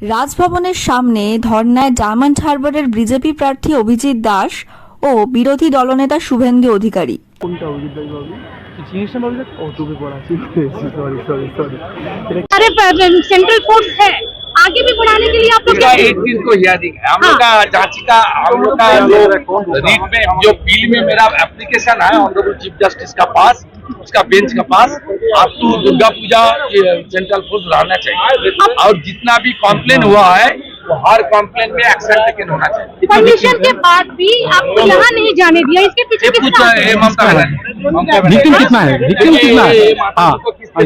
রাজভবনের সামনে ধর্নায় ডায়মন্ড হারবারের বিজেপি প্রার্থী অভিজিৎ দাস ও বিরোধী দলনেতা শুভেন্দু অধিকারী কোনটা অভিজিৎ দাস বাবু চিনিস না বাবু ও টুপি পড়া সরি সরি সরি এটা सारे सेंट्रल फोर्स है आगे भी बढ़ाने के लिए आप लोग इसका एटीन को हियरिंग है हम लोग का जांची का हम लोग का जो रीट में जो बिल में मेरा एप्लीकेशन है ऑनरेबल चीफ जस्टिस का पास उसका बेंच का पास आप तो दुर्गा पूजा सेंट्रल फोर्स रहना चाहिए। और जितना भी कॉम्प्लेन हुआ है वो हर कॉम्प्लेन में एक्शन टेकन होना चाहिए। परमिशन के बाद भी आपको यहाँ नहीं जाने दिया। इसके पीछे कितना ये ममता बनर्जी कितना है? विक्टिम देखिए, कितना है? हाँ है।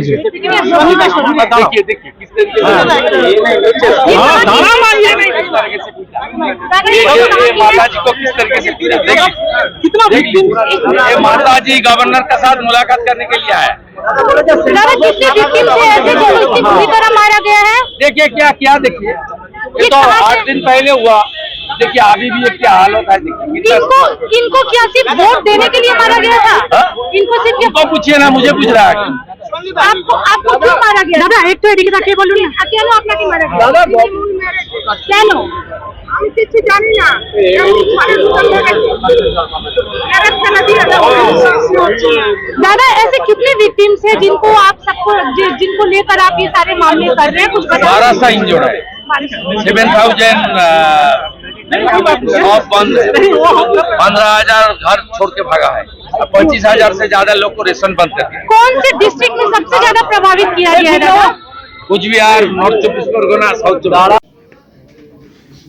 देखिए देखिए किस तरीके ये ये कहाँ ये की माता है? जी को किस तरीके से पूछा देखिए कितना देख लीजिए, ये माता जी गवर्नर के साथ मुलाकात करने के लिए आए दादा कितने विक्टिम से ऐसे जो इतनी बुरी तरह मारा गया है देखिए क्या क्या देखिए ये ये तो कहाँ आठ से- दिन पहले हुआ देखिए अभी भी ये क्या हालत है देखिए इनको कितना- इनको क्या सिर्फ वोट देने के लिए मारा गया था हाँ? इनको सिर्फ ये उनको पूछिए ना मुझे पूछ रहा है आपको आपको क्यों मारा गया দাদা একটু এদিকে তাকিয়ে বলুন না কেন আপনাকে মারা গেল দাদা কেন আমি কিছু জানি না दादा ऐसे कितने विक्टिम्स हैं जिनको आप सबको जि- जिनको लेकर आप ये सारे मामले कर रहे हैं कुछ बता बारह सा इंजोर है सेवन थाउजेंड शॉप बंद है पंद्रह हजार घर छोड़ के भागा है पच्चीस हजार से ज्यादा लोग को रेशन बंद कर दिया कौन से डिस्ट्रिक्ट में सबसे ज्यादा प्रभावित किया गया है दादा कुचबिहार नॉर्थ चौबीस परगना साउथ चौबीस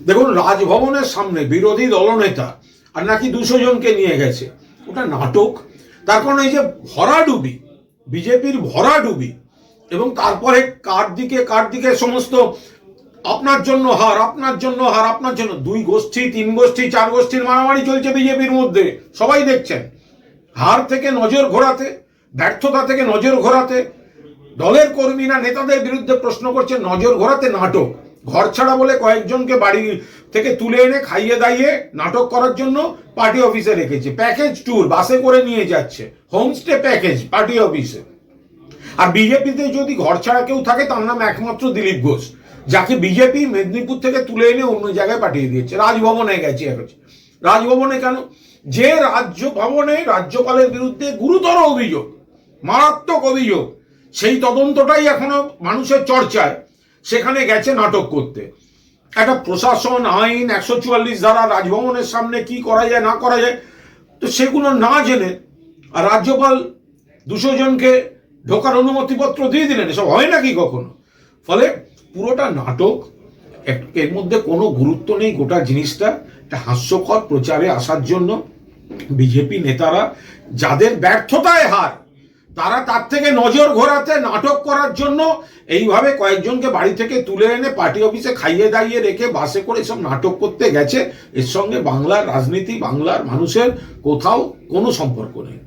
দেখুন, রাজভবনের সামনে বিরোধী দলনেতা আর নাকি দুশো জনকে নিয়ে গেছে। ওটা নাটক। তার কারণ এই যে ভরাডুবি বিজেপির ভরাডুবি এবং তারপরে কার দিকে কার দিকে সমস্ত আপনার জন্য হার, আপনার জন্য হার, আপনার জন্য দুই গোষ্ঠী, তিন গোষ্ঠী, চার গোষ্ঠীর মারামারি চলছে বিজেপির মধ্যে, সবাই দেখছেন। হার থেকে নজর ঘোরাতে, ব্যর্থতা থেকে নজর ঘোরাতে, দলের কর্মীরা, নেতাদের বিরুদ্ধে প্রশ্ন করছে, নজর ঘোরাতে নাটক। ঘর ছাড়া বলে কয়েকজনকে বাড়ি থেকে তুলে এনে খাইয়ে দাইয়ে নাটক করার জন্য পার্টি অফিসে রেখেছে। প্যাকেজ ট্যুর, বাসে করে নিয়ে যাচ্ছে। হোমস্টে প্যাকেজ, পার্টি অফিসে। আর বিজেপিতে যদি ঘর ছাড়া কেউ থাকে, তার নাম একমাত্র দিলীপ ঘোষ, যাকে বিজেপি মেদিনীপুর থেকে তুলে এনে অন্য জায়গায় পাঠিয়ে দিয়েছে। রাজভবনে গেছে এখন। রাজভবনে কেন? যে রাজ্য ভবনে রাজ্যপালের বিরুদ্ধে গুরুতর অভিযোগ, মারাত্মক অভিযোগ, সেই তদন্তটাই এখনও মানুষের চর্চায়। সেখানে গেছে নাটক করতে। একটা প্রশাসন, আইন, একশো চুয়াল্লিশ ধারা, রাজভবনের সামনে কি করা যায়, না করা যায়, তো সেগুলো না জেনে আর রাজ্যপাল দুশো জনকে ঢোকার অনুমতিপত্র দিয়ে দিলেন, এসব হয় নাকি কখনো? ফলে পুরোটা নাটক এর মধ্যে কোনো গুরুত্ব নেই গোটা জিনিসটা একটা হাস্যকর প্রচারে আসার জন্য। বিজেপি নেতারা যাদের ব্যর্থতায় হার, তারা তার থেকে নজর ঘোরাতে নাটক করার জন্য এইভাবে কয়েকজনকে বাড়ি থেকে তুলে এনে পার্টি অফিসে খাইয়ে দাইয়ে রেখে বাসে করে এসব নাটক করতে গেছে। এর সঙ্গে বাংলার রাজনীতি, বাংলার মানুষের কোথাও কোনো সম্পর্ক নেই।